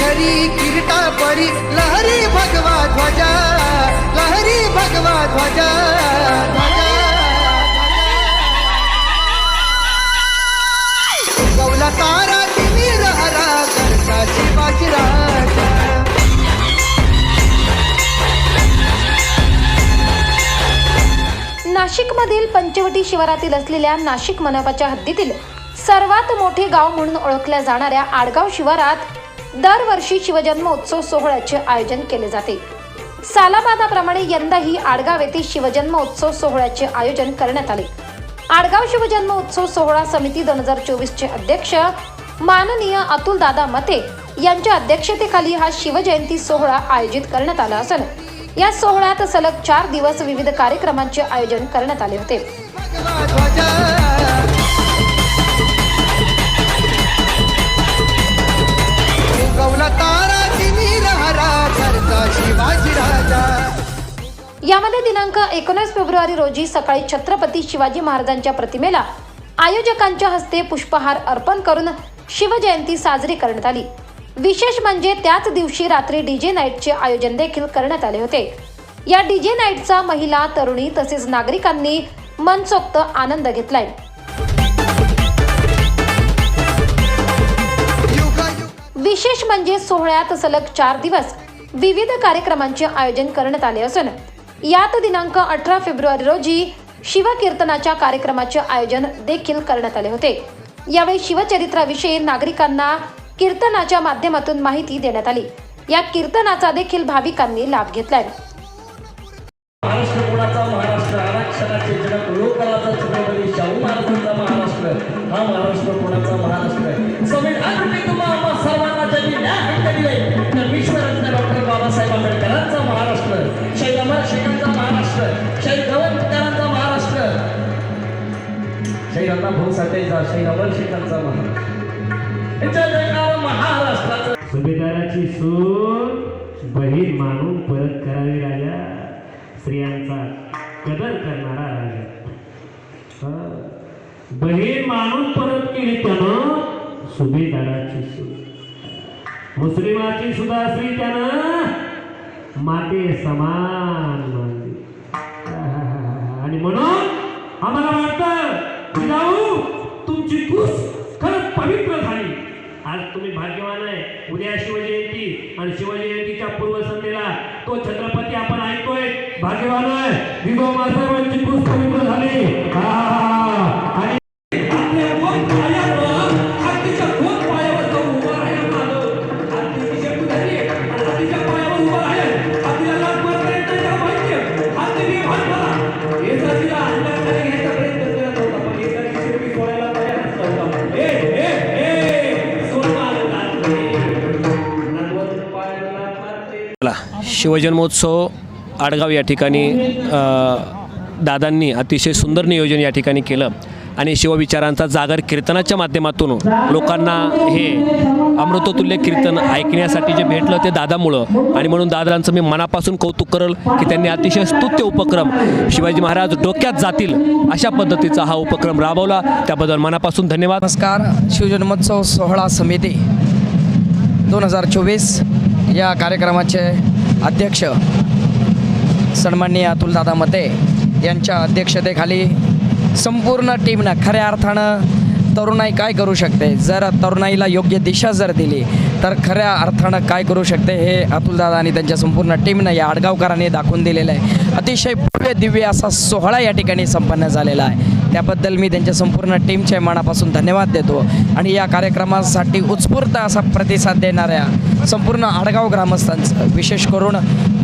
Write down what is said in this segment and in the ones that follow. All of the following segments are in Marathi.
खरी किरीटा परी लहरी भगवा ध्वजा लहरी भगवा ध्वजा ध्वजा गौला तारा नाशिकमधील पंचवटी शिवारातील असलेल्या नाशिक मनपाच्या हद्दीतील सर्वात मोठे गाव म्हणून ओळखल्या जाणाऱ्या आडगाव शिवारात दरवर्षी शिवजन्मोत्सव सोहळ्याचे आयोजन केले जाते. सालाबादाप्रमाणे यंदाही आडगाव येथे शिवजन्मोत्सव सोहळ्याचे आयोजन करण्यात आले. आडगाव शिवजन्मोत्सव सोहळा समिती दोन हजार चोवीसचे अध्यक्ष माननीय अतुल दादा मते यांच्या अध्यक्षतेखाली हा शिवजयंती सोहळा आयोजित करण्यात आला असून या सोहळ्यात सलग चार दिवस विविध कार्यक्रमांचे आयोजन करण्यात आले होते. यामध्ये दिनांक एकोणीस फेब्रुवारी रोजी सकाळी छत्रपती शिवाजी महाराजांच्या प्रतिमेला आयोजकांच्या हस्ते पुष्पहार अर्पण करून शिवजयंती साजरी करण्यात आली. विशेष म्हणजे त्याच दिवशी रात्री डीजे नाईटचे आयोजन देखील करण्यात आले होते. या डीजे नाईटचा महिला तरुणी तसेच नागरिकांनी मनसोक्त आनंद घेतलाय. विशेष म्हणजे सोहळ्यात सलग चार दिवस विविध कार्यक्रमांचे आयोजन करण्यात आले असून यात दिनांक अठरा फेब्रुवारी रोजी शिवकीर्तनाच्या कार्यक्रमाचे आयोजन देखील करण्यात आले होते. यावेळी शिवचरित्राविषयी नागरिकांना कीर्तनाच्या माध्यमातून माहिती देण्यात आली. या कीर्तनाचा देखील भाविकांनी लाभ घेतलाय. महाराष्ट्र महाराष्ट्र महाराष्ट्र हा महाराष्ट्र महाराष्ट्र. संविधान त्यांना भाऊ साठायचा श्री अमर शेखांचा महाराष्ट्र यांच्या जयकार महाराष्ट्राचा सुभेदाराची सून बहीण मानून परत करावी राजा. स्त्रियांचा कदर करणारा राजा. हा. बहीण मानून परत केली त्यानं सुभेदाराची सून. मुस्लिमाची सुद्धा स्त्री त्यानं माते समान मानली. आणि म्हणून आम्हाला वाटतं की तुमची कूस खरंच पवित्र झाली. आज तुम्ही भाग्यवान आहे. उद्या शिवजयंती आणि शिवजयंतीच्या पूर्वसंध्येला तो छत्रपती आपण ऐकतोय. भाग्यवान आहे. विभो मासाहेबांची कूस पवित्र झाली. हा. शिवजन्मोत्सव आडगाव या ठिकाणी दादांनी अतिशय सुंदर नियोजन या ठिकाणी केलं. आणि शिवविचारांचा जागर कीर्तनाच्या माध्यमातून लोकांना हे अमृततुल्य कीर्तन ऐकण्यासाठी जे भेटलं ते दादामुळं. आणि म्हणून दादांचं मी मनापासून कौतुक करल की त्यांनी अतिशय स्तुत्य उपक्रम शिवाजी महाराज डोक्यात जातील अशा पद्धतीचा हा उपक्रम राबवला. त्याबद्दल मनापासून धन्यवाद. नमस्कार. शिवजन्मोत्सव सोहळा समिती दोन हजार चोवीस या कार्यक्रमाचे अध्यक्ष सन्माननीय अतुलदादा मते यांच्या अध्यक्षतेखाली संपूर्ण टीमनं खऱ्या अर्थानं तरुणाई काय करू शकते? जर तरुणाईला योग्य दिशा जर दिली तर खऱ्या अर्थानं काय करू शकते हे अतुलदादा आणि त्यांच्या संपूर्ण टीमनं या आडगावकरांनी दाखवून दिलेलं आहे. अतिशय भव्य दिव्य असा सोहळा या ठिकाणी संपन्न झालेला आहे. त्याबद्दल मी त्यांच्या संपूर्ण टीमच्या मनापासून धन्यवाद देतो. आणि या कार्यक्रमासाठी उत्स्फूर्त असा प्रतिसाद देणाऱ्या संपूर्ण आडगाव ग्रामस्थांचं विशेष करून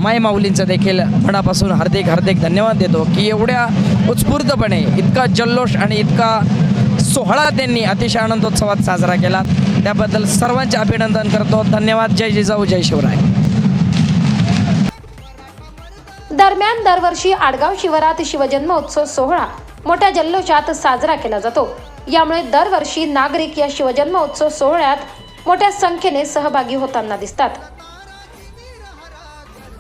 माय माऊलींचं देखील मनापासून हार्दिक हार्दिक धन्यवाद देतो की एवढ्या उत्स्फूर्तपणे इतका जल्लोष आणि इतका सोहळा त्यांनी अतिशय आनंदोत्सवात साजरा केला. त्याबद्दल सर्वांचे अभिनंदन करतो. धन्यवाद. जय जिजाऊ जय शिवराय. दरम्यान दरवर्षी आडगाव शिवारात शिवजन्मोत्सव सोहळा मोठ्या जल्लोषात साजरा केला जातो. यामुळे दरवर्षी नागरिक या शिवजन्मोत्सव सोहळ्यात मोठ्या संख्येने सहभागी होताना दिसतात.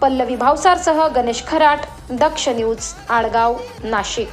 पल्लवी भावसारसह गणेश खराट दक्ष न्यूज आडगाव नाशिक.